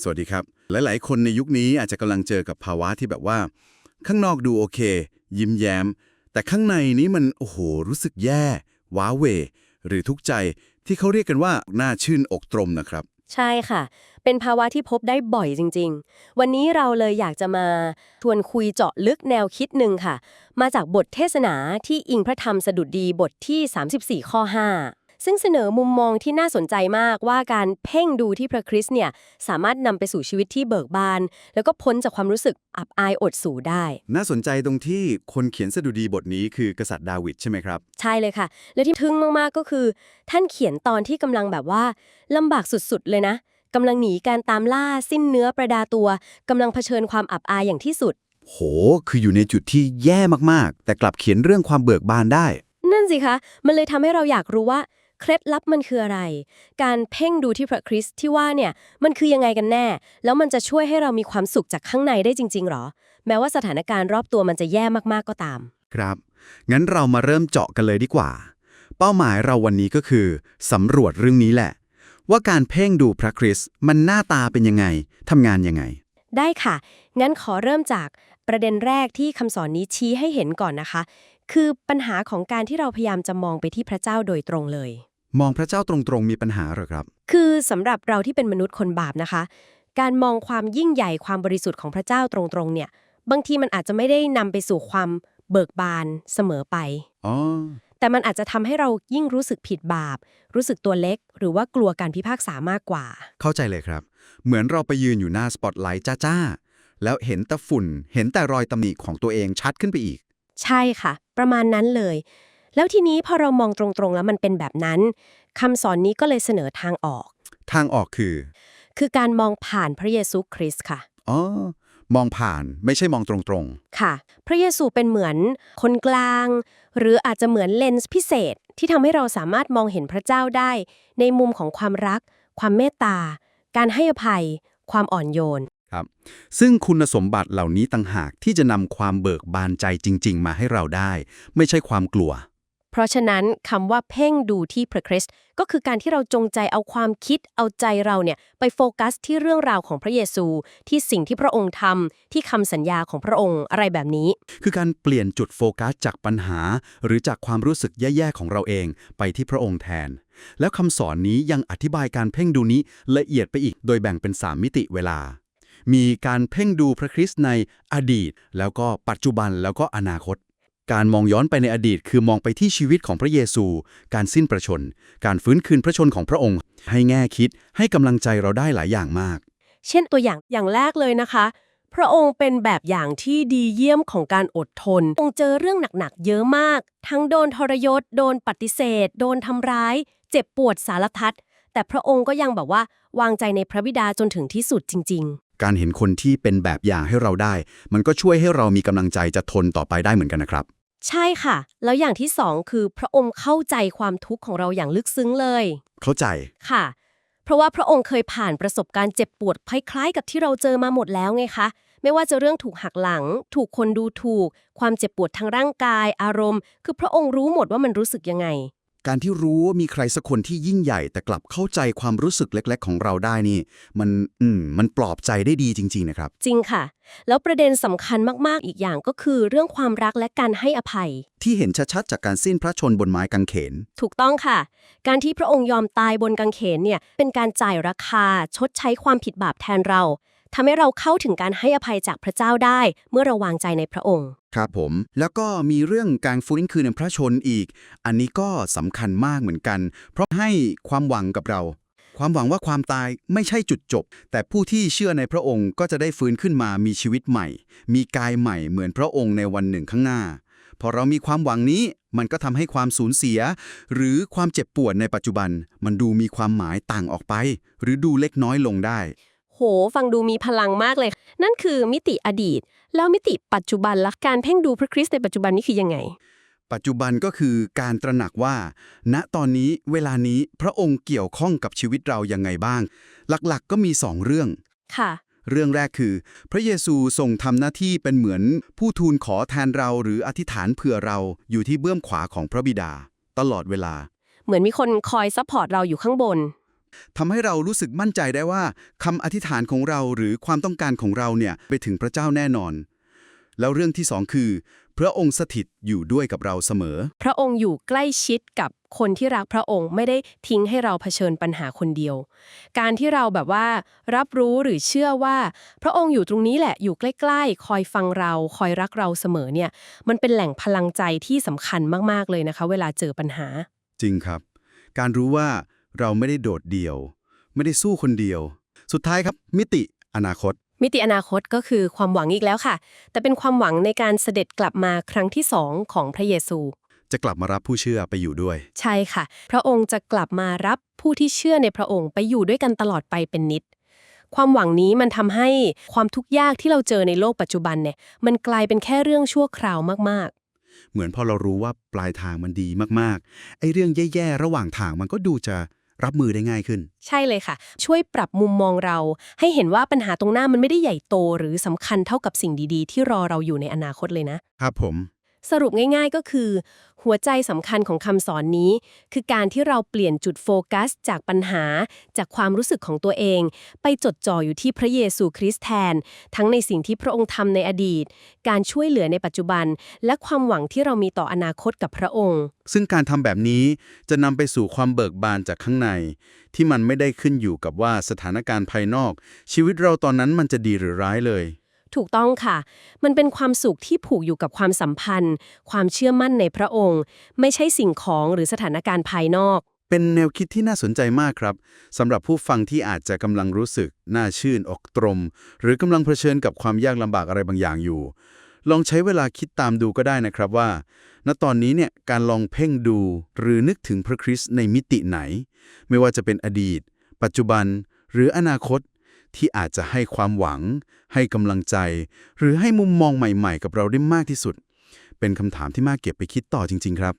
สวัสดีครับ หลาย ๆ คนในยุคนี้อาจจะกำลังเจอกับภาวะที่แบบว่า ข้างนอกดูโอเค ยิ้มแย้ม แต่ข้างในนี้มันโอ้โหรู้สึกแย่ว้าเว หรือทุกข์ใจที่เขาเรียกกันว่าหน้าชื่นอกตรมนะครับใช่ค่ะ เป็นภาวะที่พบได้บ่อยจริง ๆ วันนี้เราเลยอยากจะมาทวนคุยเจาะลึกแนวคิดหนึ่งค่ะ มาจากบทเทศนาที่อิงพระธรรมสดุดีบทที่ 34 ข้อ 5 ซึ่งเสนอมุมมองที่น่าสนใจมากว่าการเพ่งดูที่พระคริสต์เนี่ยสามารถนำไปสู่ชีวิตที่เบิกบาน แล้วก็พ้นจากความรู้สึกอับอายอดสูได้ น่าสนใจตรงที่คนเขียนสดุดีบทนี้คือกษัตริย์ดาวิดใช่ไหมครับ ใช่เลยค่ะ และที่ทึ่งมากๆก็คือ ท่านเขียนตอนที่กำลังแบบว่าลำบากสุดๆเลยนะกำลังหนีการตามล่าสิ้นเนื้อประดาตัวกำลังเผชิญความอับอายอย่างที่สุด โห คืออยู่ในจุดที่แย่มากๆ แต่กลับเขียนเรื่องความเบิกบานได้ นั่นสิคะ มันเลยทำให้เราอยากรู้ว่า เคล็ดลับมันคืออะไร การเพ่งดูที่พระคริสต์ที่ว่าเนี่ยมันคือยังไงกันแน่ แล้วมันจะช่วยให้เรามีความสุขจากข้างในได้จริง ๆหรอ แม้ว่าสถานการณ์รอบตัวมันจะแย่มากๆก็ตาม ครับ งั้นเรามาเริ่มเจาะกันเลยดีกว่า เป้าหมายเราวันนี้ก็คือสำรวจเรื่องนี้แหละ ว่าการเพ่งดูพระคริสต์มันหน้าตาเป็นยังไงทำงานยังไง ได้ค่ะ งั้นขอเริ่มจากประเด็นแรกที่คำสอนนี้ชี้ให้เห็นก่อนนะคะ คือปัญหาของการที่เราพยายามจะมองไปที่พระเจ้าโดยตรงเลย มองพระเจ้าตรงๆมีปัญหาเหรอครับ คือสำหรับเราที่เป็นมนุษย์คนบาปนะคะ การมองความยิ่งใหญ่ความบริสุทธิ์ของพระเจ้าตรงๆเนี่ย บางทีมันอาจจะไม่ได้นำไปสู่ความเบิกบานเสมอไปอ๋อแต่มันอาจจะทำให้เรายิ่งรู้สึกผิดบาป รู้สึกตัวเล็ก หรือว่ากลัวการพิพากษามากกว่า เข้าใจเลยครับ เหมือนเราไปยืนอยู่หน้าสปอตไลท์จ้าๆ แล้วเห็นแต่ฝุ่น เห็นแต่รอยตำหนิของตัวเองชัดขึ้นไปอีก ใช่ค่ะ ประมาณนั้นเลย แล้วทีนี้พอเรามองตรงๆแล้วมันเป็นแบบนั้นคำสอนนี้ก็เลยเสนอทางออก ทางออกคือ คือการมองผ่านพระเยซูคริสต์ค่ะ อ๋อ มองผ่านไม่ใช่มองตรงค่ะ พระเยซูเป็นเหมือนคนกลาง หรืออาจจะเหมือนเลนส์พิเศษที่ทำให้เราสามารถมองเห็นพระเจ้าได้ ในมุมของความรัก ความเมตตา การให้อภัย ความอ่อนโยนๆครับซึ่งคุณสมบัติเหล่านี้ต่างหากที่จะนำความเบิกบานใจจริง ๆ มาให้เราได้ ไม่ใช่ความกลัว เพราะฉะนั้นคำว่าเพ่งดูที่พระคริสต์ก็คือการที่เราจงใจเอาความคิดเอาใจเราเนี่ยไปโฟกัสที่เรื่องราวของพระเยซู ที่สิ่งที่พระองค์ทำที่คำสัญญาของพระองค์อะไรแบบนี้ คือการเปลี่ยนจุดโฟกัสจากปัญหา หรือจากความรู้สึกแย่ๆของเราเองไปที่พระองค์แทน แล้วคำสอนนี้ยังอธิบายการเพ่งดูนี้ละเอียดไปอีกโดยแบ่งเป็น3มิติเวลามีการเพ่งดูพระคริสต์ในอดีต แล้วก็ปัจจุบันแล้วก็อนาคต การมองย้อนไปในอดีตคือมองไปที่ชีวิตของพระเยซู การสิ้นประชน การฟื้นคืนพระชนของพระองค์ ให้แง่คิดให้กำลังใจเราได้หลายอย่างมาก เช่นตัวอย่างอย่างแรกเลยนะคะ พระองค์เป็นแบบอย่างที่ดีเยี่ยมของการอดทน องค์เจอเรื่องหนักๆเยอะมาก ทั้งโดนทรยศ โดนปฏิเสธ โดนทำร้าย เจ็บปวดสารพัดแต่พระองค์ก็ยังแบบว่าวางใจในพระบิดาจนถึงที่สุดจริง การเห็นคนที่เป็นแบบอย่างให้เราได้ มันก็ช่วยให้เรามีกำลังใจจะทนต่อไปได้เหมือนกันนะครับๆใช่ค่ะ แล้วอย่างที่สองคือพระองค์เข้าใจความทุกข์ของเราอย่างลึกซึ้งเลย เข้าใจค่ะ เพราะว่าพระองค์เคยผ่านประสบการณ์เจ็บปวดคล้ายๆกับที่เราเจอมาหมดแล้วไงคะไม่ว่าจะเรื่องถูกหักหลัง ถูกคนดูถูก ความเจ็บปวดทางร่างกาย อารมณ์ คือพระองค์รู้หมดว่ามันรู้สึกยังไง การที่รู้ว่ามีใครสักคนที่ยิ่งใหญ่แต่กลับเข้าใจความรู้สึกเล็ก ๆ ของเราได้นี่ มันอืมมันปลอบใจได้ดีจริง ๆ นะครับ จริงค่ะ แล้วประเด็นสำคัญมากๆอีกอย่างก็คือเรื่องความรักและการให้อภัย ที่เห็นชัดๆจากการสิ้นพระชนบนไม้กางเขน ถูกต้องค่ะ การที่พระองค์ยอมตายบนกางเขนเนี่ยเป็นการจ่ายราคาชดใช้ความผิดบาปแทนเรา ทำให้เราเข้าถึงการให้อภัยจากพระเจ้าได้ เมื่อเราวางใจในพระองค์ ครับผม แล้วก็มีเรื่องการฟื้นคืนในพระชนอีก อันนี้ก็สำคัญมากเหมือนกัน เพราะให้ความหวังกับเรา ความหวังว่าความตายไม่ใช่จุดจบ แต่ผู้ที่เชื่อในพระองค์ก็จะได้ฟื้นขึ้นมามีชีวิตใหม่ มีกายใหม่เหมือนพระองค์ในวันหนึ่งข้างหน้าพอเรามีความหวังนี้มันก็ทำให้ความสูญเสีย หรือความเจ็บปวดในปัจจุบัน มันดูมีความหมายต่างออกไป หรือดูเล็กน้อยลงได้ ฟังดูมีพลังมากเลย นั่นคือมิติอดีต แล้วมิติปัจจุบันละการเพ่งดูพระคริสต์ในปัจจุบันนี้คือยังไง ปัจจุบันก็คือการตระหนักว่า ณตอนนี้เวลานี้พระองค์เกี่ยวข้องกับชีวิตเรายังไงบ้าง หลักๆ ก็มีสองเรื่องค่ะเรื่องแรกคือ พระเยซูทรงทำหน้าที่เป็นเหมือนผู้ทูลขอแทนเราหรืออธิษฐานเผื่อเราอยู่ที่เบื้องขวาของพระบิดา ตลอดเวลา เหมือนมีคนคอยซัพพอร์ตเราอยู่ข้างบน ทำให้เรารู้สึกมั่นใจได้ว่าคำอธิษฐานของเราหรือความต้องการของเราเนี่ยไปถึงพระเจ้าแน่นอน แล้วเรื่องที่สองคือ พระองค์สถิตอยู่ด้วยกับเราเสมอ พระองค์อยู่ใกล้ชิดกับคนที่รักพระองค์ไม่ได้ทิ้งให้เราเผชิญปัญหาคนเดียว การที่เราแบบว่า รับรู้หรือเชื่อว่า พระองค์อยู่ตรงนี้แหละอยู่ใกล้ๆ คอยฟังเรา คอยรักเราเสมอเนี่ย มันเป็นแหล่งพลังใจที่สำคัญมากๆเลยนะคะ เวลาเจอปัญหา จริงครับ การรู้ว่า เราไม่ได้โดดเดี่ยว ไม่ได้สู้คนเดียว สุดท้ายครับ มิติอนาคต มิติอนาคตก็คือความหวังอีกแล้วค่ะ แต่เป็นความหวังในการเสด็จกลับมาครั้งที่สองของพระเยซู จะกลับมารับผู้เชื่อไปอยู่ด้วย ใช่ค่ะ พระองค์จะกลับมารับผู้ที่เชื่อในพระองค์ไปอยู่ด้วยกันตลอดไปเป็นนิด ความหวังนี้มันทำให้ความทุกข์ยากที่เราเจอในโลกปัจจุบันเนี่ย มันกลายเป็นแค่เรื่องชั่วคราวมากเหมือนพอเรารู้ว่าปลายทางมันดีมากๆ ไอ้เรื่องแย่ ๆ ระหว่างทางมันก็ดูจะ รับมือได้ง่ายขึ้นๆใช่เลยค่ะ ช่วยปรับมุมมองเรา ให้เห็นว่าปัญหาตรงหน้ามันไม่ได้ใหญ่โตหรือสำคัญเท่ากับสิ่งดีๆ ที่รอเราอยู่ในอนาคตเลยนะครับผม สรุปง่ายๆก็คือ หัวใจสำคัญของคำสอนนี้ คือการที่เราเปลี่ยนจุดโฟกัส จากปัญหา จากความรู้สึกของตัวเอง ไปจดจ่ออยู่ที่พระเยซูคริสต์แทน ทั้งในสิ่งที่พระองค์ทำในอดีต การช่วยเหลือในปัจจุบัน และความหวังที่เรามีต่ออนาคตกับพระองค์ ซึ่งการทำแบบนี้จะนำไปสู่ความเบิกบานจากข้างใน ที่มันไม่ได้ขึ้นอยู่กับว่าสถานการณ์ภายนอก ชีวิตเราตอนนั้นมันจะดีหรือร้ายเลย ถูกต้องค่ะ มันเป็นความสุขที่ผูกอยู่กับความสัมพันธ์ ความเชื่อมั่นในพระองค์ ไม่ใช่สิ่งของหรือสถานการณ์ภายนอก เป็นแนวคิดที่น่าสนใจมากครับสำหรับผู้ฟังที่อาจจะกำลังรู้สึก น่าชื่นอกตรม หรือกำลังเผชิญกับความยากลำบากอะไรบางอย่างอยู่ ลองใช้เวลาคิดตามดูก็ได้นะครับว่า ณตอนนี้เนี่ยการลองเพ่งดูหรือนึกถึงพระคริสต์ในมิติไหน ไม่ว่าจะเป็นอดีต ปัจจุบัน หรืออนาคต ที่อาจจะให้ความหวัง ให้กำลังใจ หรือให้มุมมองใหม่ ๆ กับเราได้มากที่สุด เป็นคำถามที่มากเก็บไปคิดต่อจริง ๆ ครับ